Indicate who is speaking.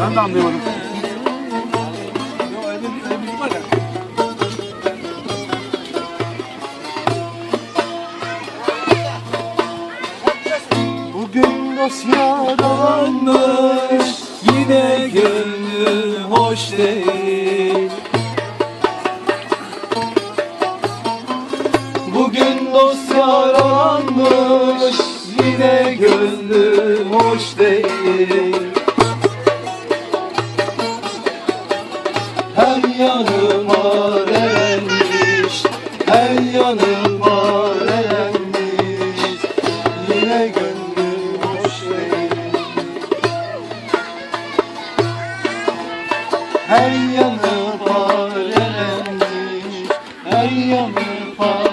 Speaker 1: Ben de anlayamadım. Bugün dosyadanmış Yine gönlüm hoş değil Bugün dosyadanmış Yine gönlüm hoş değil yanıma erenmiş Her yanıma erenmiş Yine gönlüm hoş değil. Her yanıma erenmiş Her yanıma